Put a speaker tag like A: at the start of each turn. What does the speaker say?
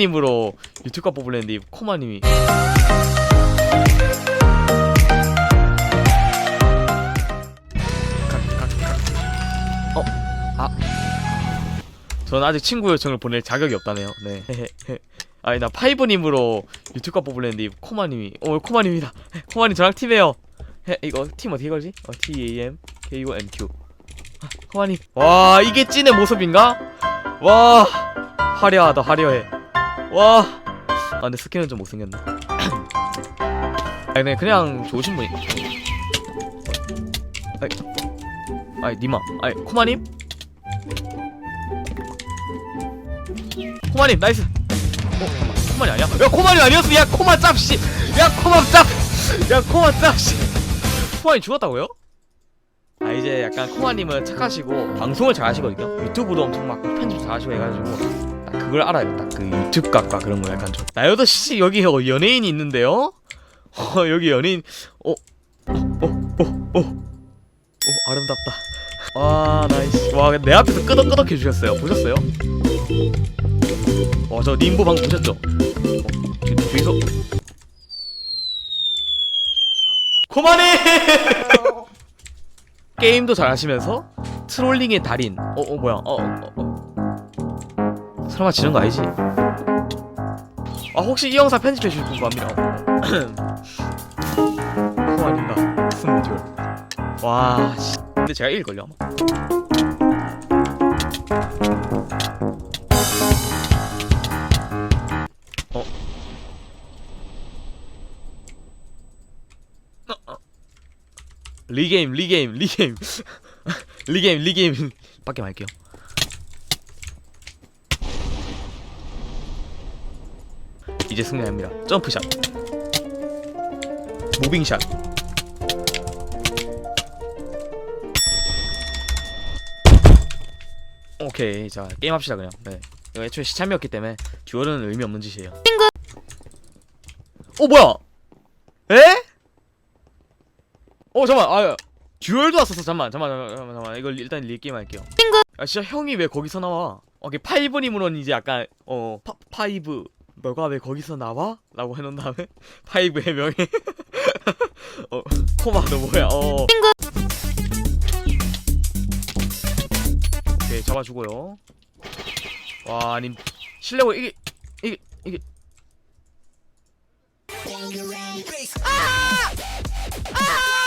A: 님으로 유튜브가 뽑으려는데 이 코마 님이. 어? 아. 저는 아직 친구 요청을 보낼 자격이 없다네요. 네. 아니 나 파이브님으로 유튜브가 뽑으려는데 이 코마님이. 어 코마님이다. 코마님 저랑 팀해요. 해, 이거 팀 어떻게 걸지? 어, T A M K O M Q. 아, 코마님. 와 이게 찐의 모습인가? 와 화려하다 화려해 와. 아, 근데 스킨은 좀 못생겼네. 아니 그냥, 좋으신 분이 아이 아이 니마. 아이 코마님? 코마님 나이스. 어 잠깐만. 코마니 아니야? 야 코마니 아니었어? 야 코마 짭씨. 야 코마 짭 야 코마 짭씨. 코마니 죽었다고요? 아 이제 약간 코마님은 착하시고 방송을 잘 하시거든요. 유튜브도 엄청 막 편집 잘 하시고 해가지고. 딱 그걸 알아요 딱 그 유튜브 각과 그런 거 약간 좀 나여도 씨 여기 어, 연예인이 있는데요? 어 여기 연예인 어? 어? 어? 어? 어? 오 아름답다 와 나이스 와내 앞에서 끄덕끄덕 해주셨어요 보셨어요? 와저 님보 방금 보셨죠? 어, 뒤, 뒤에서 그만해! 게임도 잘하시면서 트롤링의 달인 어 어 뭐야 어 어, 어. 설마 지는 거 아니지? 아 혹시 이 영상 편집해 주실 분 구합니다 그거 아닌가 스무디올 와 씨. 근데 제가 이길걸요 아마 어? 어, 어. 리게임 리게임 리게임 리게임 리게임 밖에 말게요 이제 승리합니다. 점프샷. 무빙샷. 오케이. 자 게임 합시다 그냥. 네. 이거 애초에 시참이었기 때문에 듀얼은 의미 없는 짓이에요. 어 뭐야? 에? 어 잠만. 아 듀얼도 왔었어. 잠만 잠만 잠만 잠만, 잠만. 이거 일단 리게임 할게요. 아 진짜 형이 왜 거기서 나와? 오케이 파이브님으로는 이제 약간 어 파, 파이브 너가 왜 거기서 나와? 라고 해놓은 다음에 파이브의 명예. 어 코마 너 뭐야? 어. 오케이 잡아주고요. 와 아님 실내고 이게 이게 이게
B: Ah!